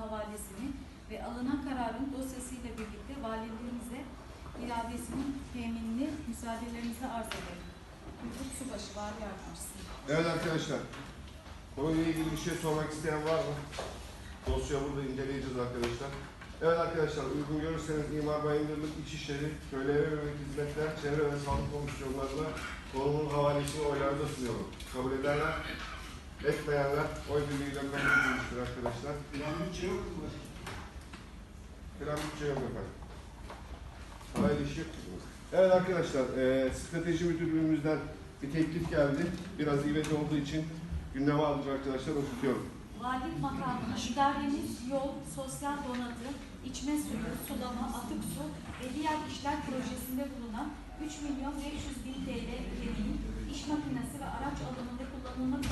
havalesini ve alınan kararın dosyasıyla birlikte valiliğimize iadesinin teminini müsaadelerinize arz ederim. Hukuk Subaşı Vali Yardımcısı. Evet arkadaşlar. Konuyla ilgili bir şey sormak isteyen var mı? Dosya burada inceleyeceğiz arkadaşlar. Evet arkadaşlar uygun görürseniz İmar Bayındırlık İçişleri, Köylere Yönelik Hizmetler, Çevre ve Sağlık Komisyonlarına konunun havalesini oylarınıza sunuyorum. Kabul edenler, etmeyenler oy birliğiyle kabul edilmiştir arkadaşlar. Plan bütçe yok mu? Plan bütçe yok efendim. Hayırlı iş yapıyorsunuz. Evet arkadaşlar, eee strateji müdürlüğümüzden bir teklif geldi. Biraz ivedi olduğu için gündeme aldık arkadaşlar, okutuyorum. Valilik makamına idaremiz yol, sosyal donatım, içme suyu, sulama, atık su ve diğer işler projesinde bulunan 3 milyon 500 bin TL ödemenin iş makinesi ve araç alımında kullanılmak